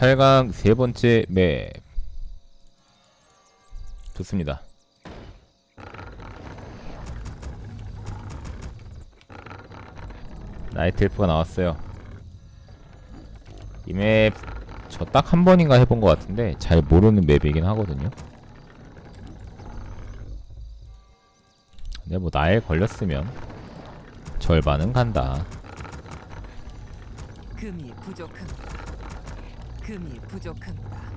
8강 세 번째 맵 좋습니다. 나이트 엘프가 나왔어요. 이 맵 저 딱 한 번인가 해본 것 같은데 잘 모르는 맵이긴 하거든요. 근데 뭐 나에 걸렸으면 절반은 간다. 금이 부족합니다. 금이 부족합니다.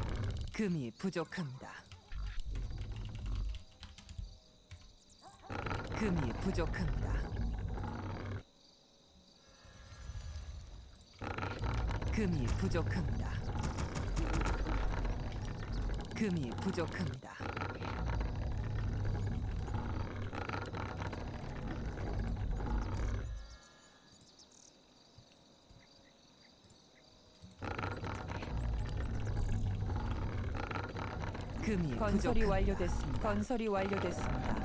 금이 부족합니다. 금이 부족합니다. 금이 부족합니다. 금이 부족합니다. 금이 건설이 부족합니다. 완료됐습니다. 건설이 완료됐습니다.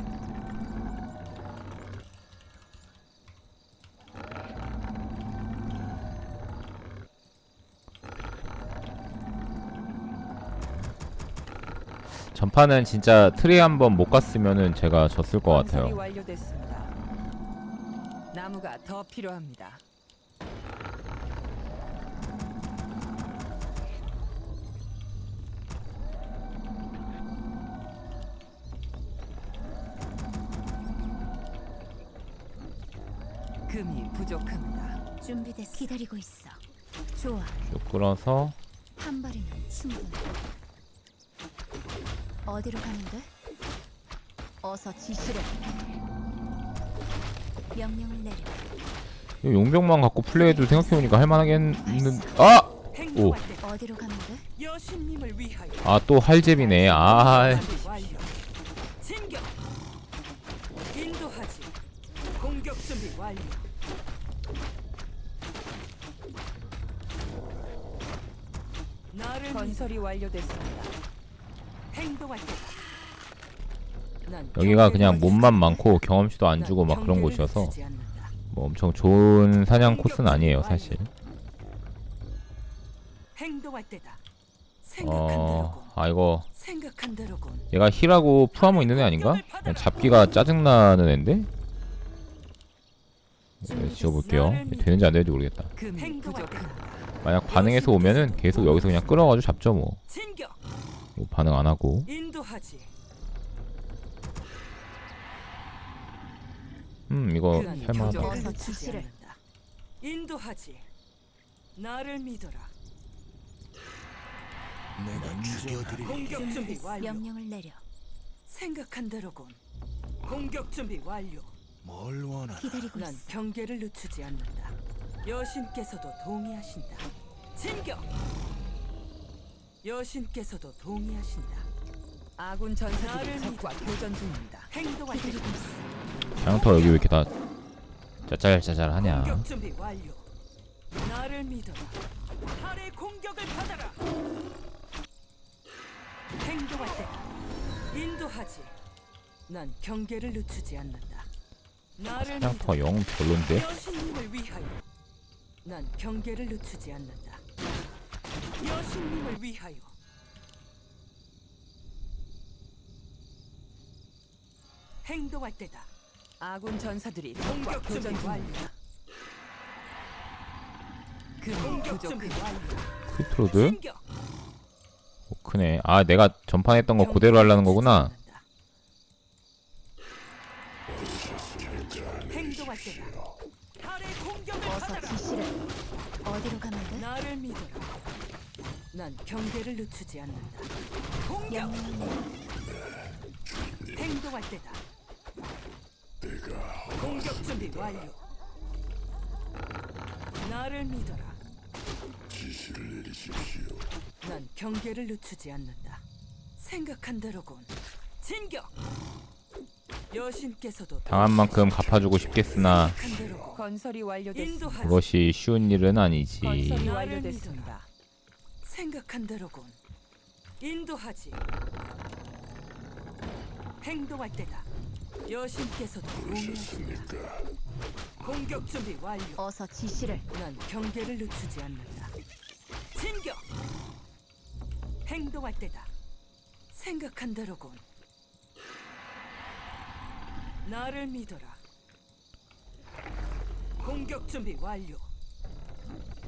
전판은 진짜 트리 한번 못 갔으면은 제가 졌을 것 건설이 같아요. 완료됐습니다. 나무가 더 필요합니다. 금이 부족합니다. 준비됐어. 기다리고 있어. 좋아. 쭉 끌어서 한 발이면 충분해. 어디로 돼? 어서 지시를. 명령을 내려. 이 용병만 갖고 플레이해도 생각해보니까 할만하겠는 아! 오. 행동할 때 어디로 돼? 여신님을 위하여 아 또 할제비네 아 준비 완료. 진격. 인도하지. 공격 준비 완료. 나를 건설이 완료됐습니다. 행동할 때. 난 여기가 그냥 몸만 많고 경험치도 안난 주고 막 그런 곳이어서. 뭐 엄청 좋은 사냥 코스는 아니에요 사실 행동할 때다. 생각한 어... 대로군. 아 이거 생각한 대로군. 얘가 힐하고 풀하모 있는 애 아닌가? 그냥 잡기가 짜증나는 앤데? 네, 지워볼게요 되는지 안 되는지 모르겠다 금이 부족합니다. 만약 반응해서 오면은 계속 여기서 그냥 끌어가지고 잡죠 뭐. 뭐 반응 안 하고 인도하지. 음 이거 할만하다. 인도하지. 나를 믿어라. 내가 죽여드릴 공격 준비. 완료. 명령을 내려. 생각한 대로군. 공격 준비 완료. 뭘 원하나 기다리고 난 있어. 경계를 늦추지 않는다. 여신께서도 동의하신다. 진격. 여신께서도 동의하신다. 아군 전사들이 나를 적과 교전 중입니다. 행동할 때. 장터 여기 왜 이렇게 다 짜잘짜잘 하냐 공격 준비 완료. 나를 믿어라. 달의 공격을 받아라. 행동할 때 인도하지. 난 경계를 늦추지 않는다. 나를 장터 믿어라. 영 별론데? 여신님을 위하여. 난 경계를 늦추지 않는다. 여신님을 위하여. 행동할 때다. 아군 전사들이 적과 공격 교전 준비 완료. 중입니다. 금이 그 부족해. 준비 완료. 크리트로드? 진격. 오, 크네 아 내가 전판 했던 거 그대로 하려는 거구나 어디로 가면 돼? 나를 믿어라. 난 경계를 늦추지 않는다. 공격. 행동할 때다. 공격 준비 완료. 나를 믿어라. 지시를 내리십시오. 난 경계를 늦추지 않는다. 생각한 대로군. 진격. 여신께서도 당한 만큼 갚아주고 싶겠으나 생각한 대로군. 건설이 완료됐습니다. 인도하지. 그것이 쉬운 일은 아니지 건설이 나를 완료됐습니다. 생각한 대로군. 인도하지. 행동할 때다. 여신께서도 동의하신다. 공격 준비 완료. 어서 지시를. 난 경계를 늦추지 않는다. 진격. 행동할 때다. 생각한 대로군. 나를 믿어라. 공격 준비 완료.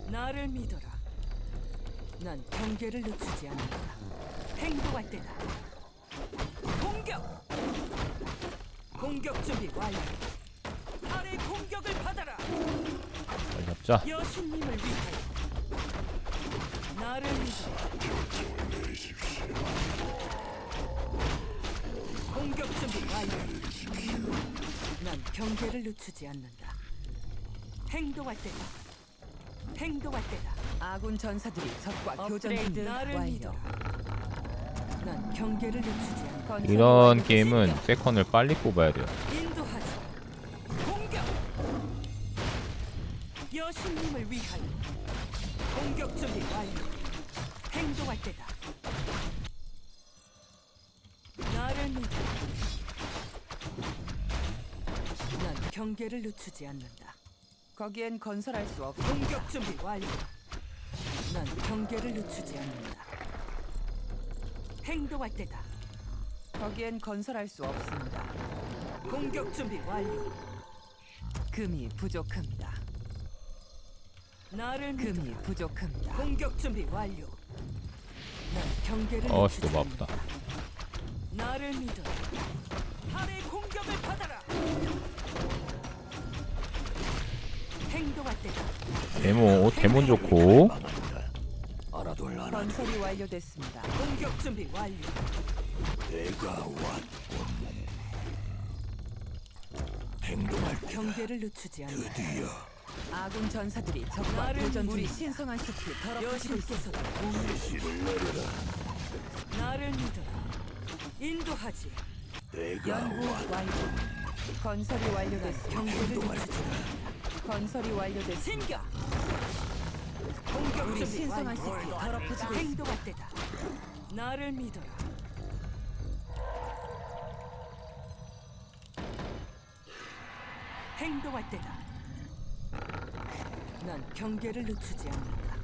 나를 믿어라. 난 경계를 늦추지 않는다. 행동할 때다. 공격! 공격 준비 완료. 아래 공격을 받아라. 빨리 잡자 여신님을 위하여. 나를 믿어. 공격 준비 완료. 난 경계를 늦추지 않는다. 행동할 때다. 행동할 때다. 아군 전사들이 적과 교전 업그레이드 중 나를 완료. 믿어라. 난 경계를 늦추지 않는다. 건설이 이런. 게임은 세컨을 빨리 뽑아야 돼요 인도하지. 공격. 여신님을 위하여. 공격 준비 완료. 행동할 때다. 나를 믿어. 경계를 늦추지 않는다. 거기엔 건설할 수 없. 공격 준비 완료. 난 경계를 늦추지 않는다. 행동할 때다. 거기엔 건설할 수 없습니다. 공격 준비 완료. 금이 부족합니다. 나를 믿어. 금이 부족합니다. 공격 준비 완료. 난 경계를 어 씨 늦추지 너무 않는다. 나를 믿어. 하의 공격을 받아라. 데모 데몬 좋고 건설이 완료됐습니다. 공격 준비 완료. 내가 왔군 행동할 때 경계를 늦추지 않는다. 드디어 아군 전사들이 적과 교전 중 신성한 숲이 더럽혀지고 내려라 나를 믿어라. 인도하지. 내가 연구 왔 완료. 건설이 완료됐습니다. 경계를 늦추지 않는다. 건설이 완료됐습니다. 챙겨. 공격 우리 준비 신성한 완료. 숲이 더럽혀지고 있습니다. 행동할 때다. 나를 믿어라. 행동할 때다. 난 경계를 늦추지 않는다.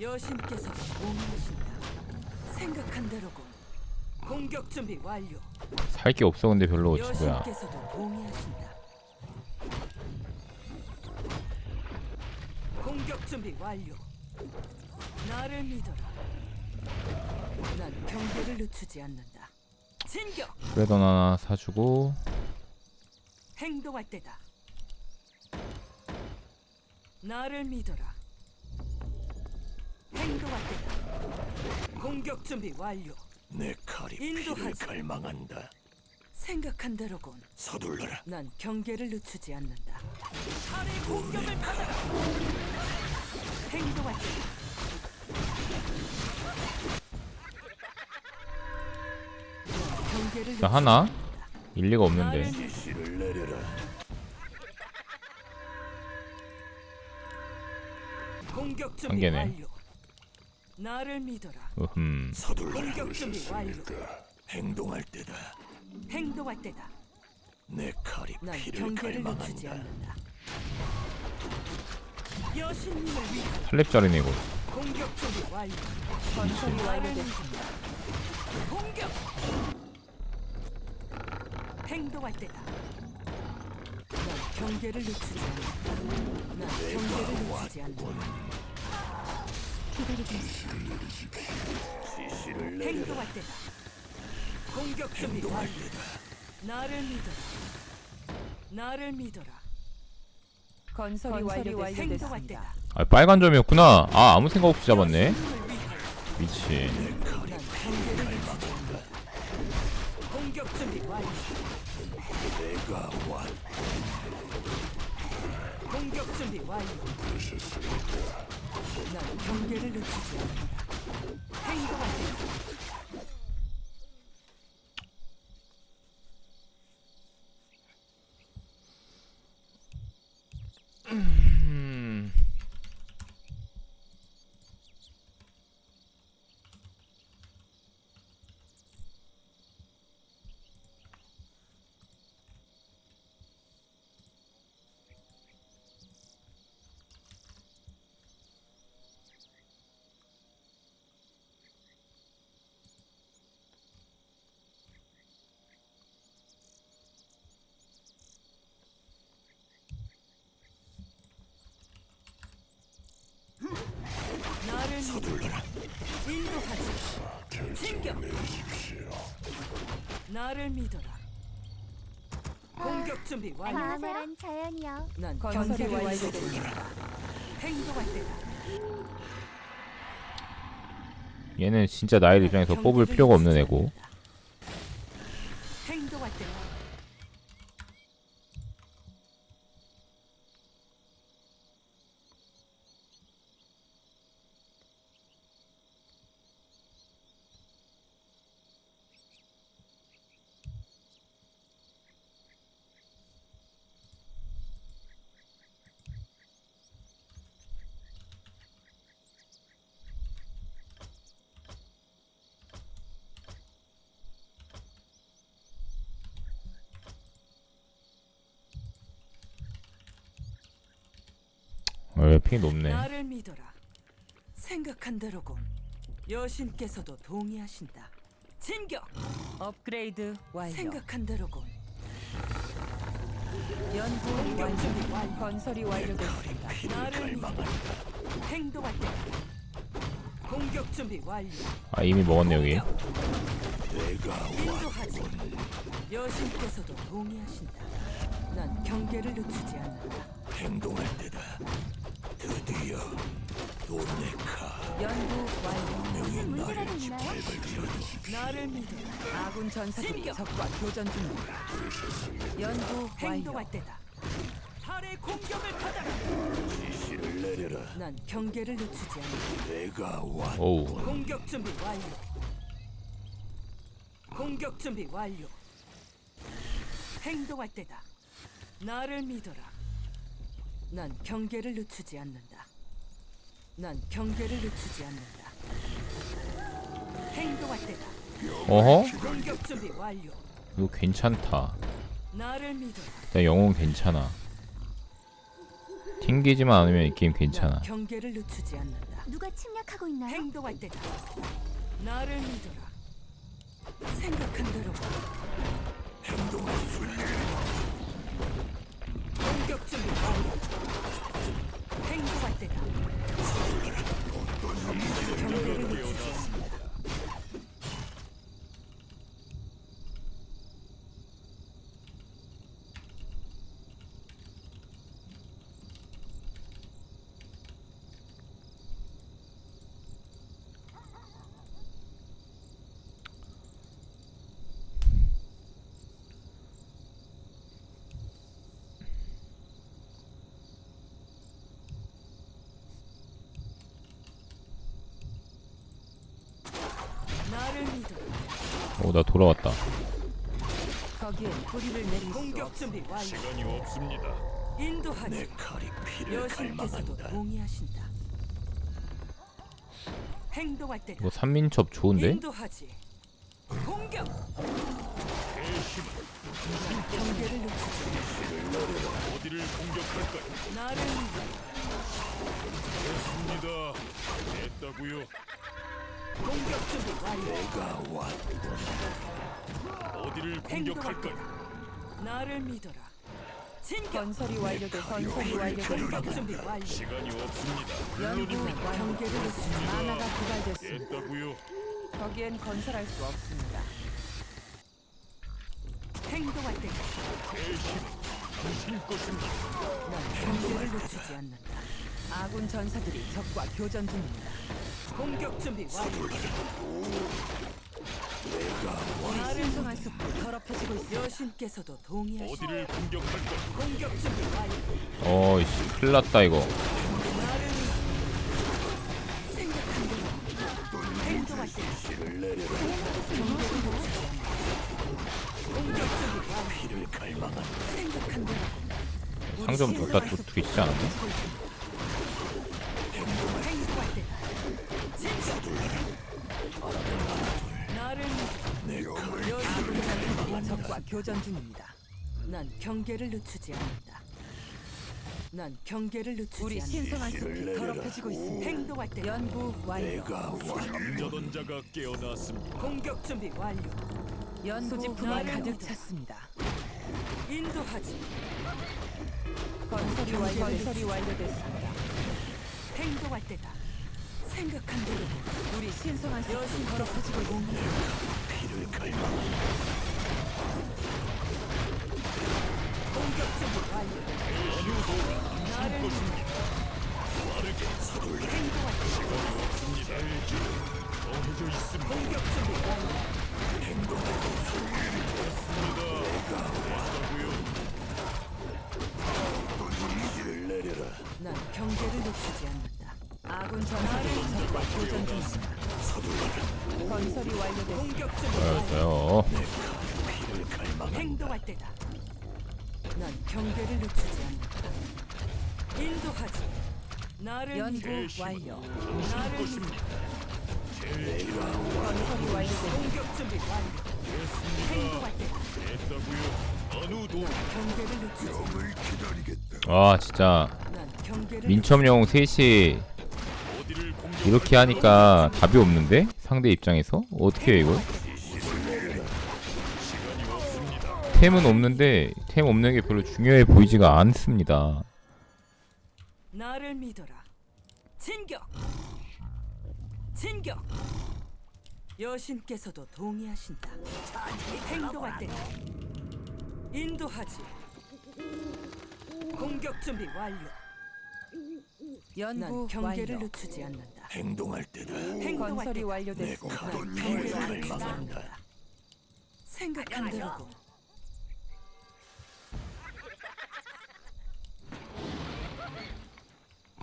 여신께서 옹하신다. 생각한 대로군. 공격 준비 완료. 살 게 없어 근데 별로 친구야 여신께서도 동의하신다. 공격 준비 완료. 나를 믿어라. 난 경계를 늦추지 않는다. 진격! 그래도 하나 사주고 행동할 때다. 나를 믿어라. 행동할 때다. 공격 준비 완료. 내 칼이 피를 인도하지. 갈망한다 생각한 대로군. 서둘러라 난 경계를 늦추지 않는다. 칼의 공격을 받아라. 행동할. 난 경계를 늦추지 자, 하나? 않는다. 일리가 없는데 지시를 내려라 공격 한 준비 개네. 완료. 나를 믿어라. 으흠 서둘러라 공격 준비 완료. 행동할 때다 행동할 때다. 내 칼이 난 피를 경계를 갈망한다 않는다. 여신님을 위한 탈렙짜리네 이거 공격 준비 완료. 건설이 나를 완료됐습니다. 믿어라. 공격. 행동할 때다. 난 경계를 늦추지 않는다. 난 경계를 늦추지 않는다. 기다리고 있어. 지시를 행동할 때다. 공격 준비 완료. 나를 믿어라. 나를 믿어라. 건설이 행동할 완료됐습니다. 때다. 아 빨간 점이었구나 아 아무 생각 없이 잡았네 위하여 미친. 공격 준비 완료. 공격 준비 완료. 난 경계를 늦추지 않는다. 행동할 때다. mm. 서둘러라. 인도하지. 챙겨. 나를 믿어라. 공격 준비 완료. 광활한 자연이여 난 건설이. 완료됐습니다. 행동할 때다. 얘는 진짜 나의 입장에서 뽑을 필요가 없는 애고 행동할 때다. 어, 왜 핑이 높네 나를 믿어라. 생각한 대로군. 여신께서도 동의하신다. 진격. 업그레이드 완료. 생각한 대로군. 연구 완료. 건설이 완료됐습니다. 나를 믿어라. 행동할 때다. 공격 준비 완료. 아 이미 먹었네 여기 인도하지. 여신께서도 동의하신다. 난 경계를 늦추지 않는다. 행동할 때다. 드디어 도네카 연구 완료. 무슨 문제라도 있나요? 나를 믿어라. 아군 전사들이. 적과 교전 중입니다. 연구 완료. 행동할 때다. 달의 공격을 받아라. 지시를 내려라. 난 경계를 늦추지 않는다. 내가 왔. 오우 공격 준비 완료. 공격 준비 완료. 행동할 때다. 나를 믿어라. 난 경계를 늦추지 않는다. 난 경계를 늦추지 않는다. 행동할 때다. 어허? 공격 준비 완료. 이거 괜찮다 나를 믿어라. 일단 영웅 괜찮아 튕기지만 않으면 이 게임 괜찮아 난 경계를 늦추지 않는다. 누가 침략하고 있나요? 행동할 때다. 나를 믿어라. 생각한 대로 행동할 수 공격 준비 완료. 때다. 경계를 늦추지 않는다. 나를 믿어. 오 나 돌아왔다 거기에 뿌리를 내릴 수 공격 없. 준비 완료. 시간이 없습니다. 내 인도하지. 칼이 피를 여신께서도 갈망한다. 동의하신다. 행동할 때다. 이거 산민첩 좋은데? 인도하지. 공격. 경계를 늦추지. 어디를 공격할까? 나를 믿어. 됐습니다. 됐다고요. 공격 준비 완료. 내가 왔. 어디를 행동할 때다. 나를 믿어라. 진격. 건설이 완료돼 건설이 공격 완료됐습니다. 준비 완료. 시간이 없습니다. 연구. 경계를 늦추지. 만화가 고갈됐습니다. 됐다고요. 거기엔 건설할 수 없습니다. 행동할 때다. 당신 것입니다. 난 경계를 늦추지 않는다. 아군 전사들이 적과 교전 중입니다. 공격 준비 완료. 나를 신성한 숲이 더럽혀지고 있습니다. 여신께서도 동의하시. 어디를 공격할까? 공격 준비 완료. 어이씨 큰일났다 이거 나를 믿어. 생각한 대로 행동할 때 지시를 내려라. 경계를 늦추지 않는다. 공격 준비 완료. 피를 갈망한다. 생각한 대로 상점 둘다 두개 있지 않았나? 교전 중입니다. 난 경계를 늦추지 않는다. 난 경계를 늦추지 우리 않는다. 신성한 숲이 더럽혀지고 있습니다. 행동할 때 연구 완료. 내가 왔. 잠자던 자가 깨어났습니다. 공격 준비 완료. 연구 소지품이 가득. 찼습니다. 인도하지. 건설이 완료. 건설이 완료됐습니다. 행동할 때다. 생각한 대로 우리 신성한 숲이 더럽혀지고 있습니다. 피를 갈망. 난 경계를 놓치지 않는다. 아군 전사들이 적과 교전. 서둘러라. 건설이 완료됐습니다. 피를 갈망. 행동할 때다. 난 경계를 놓치지 않는다. 인도하지. 나를 연구 믿어. 완료. 나를 믿어. 건설이 완료됐습니다. 공격 준비 완료. 행동할 경계를. 아 진짜 난 경계를 민첩용 셋이? 이렇게 하니까 답이 없는데 상대 입장에서 어떻게 해 이걸 템은 없는데 템 없는 게 별로 중요해 보이지가 않습니다 나를 믿어라. 진격. 진격. 여신께서도 동의하신다. 행동할 때 인도하지. 공격 준비 완료. 난 연구 경계를 완료. 늦추지 않는다. 행동할 때다. 행동할 건설이 때다. 완료됐습니다. 난 경계를 늦추지 않는다. 생각한 대로고.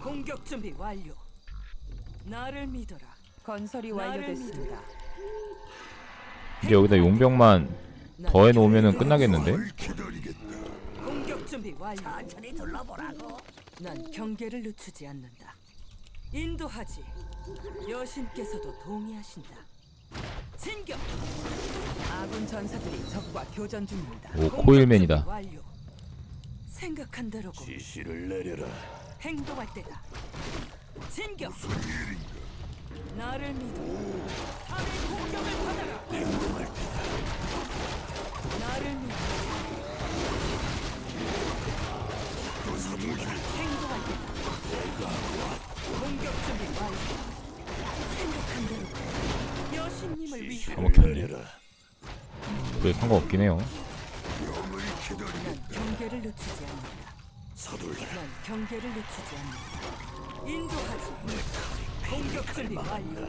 공격 준비 완료. 나를 믿어라. 건설이 나를 완료됐습니다. 이제 여기다 용병만 난더 해놓으면 끝나겠는데 공격 준비 완료. 천천히 둘러보라고. 난 경계를 늦추지 않는다. 인도하지. 여신께서도 동의하신다. 진격. 아군 전사들이 적과 교전 중입니다. 오 코일맨이다 준비 완료. 생각한 대로고 지시를 내려라. 행동할 때다. 진격. 나를 믿어. 탑의 공격을 받아라. 행동할 때다. 나를 믿어. 행동할 때다. 공격 준비 완료. 생각한 대로 여신님을 위해 까먹혔네. 내려라. 그래 상관없긴 해요 난 경계를 놓치지 않는다. 서둘러라. 난 경계를 놓치지 않는다. 인도하지. 공격 준비 완료.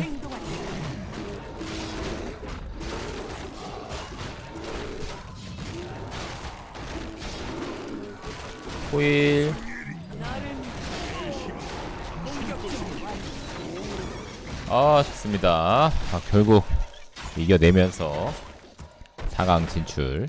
행동할 때다. 코일 나를 믿어. 공격 준비 완료. 아 좋습니다 아, 결국 이겨내면서 4강 진출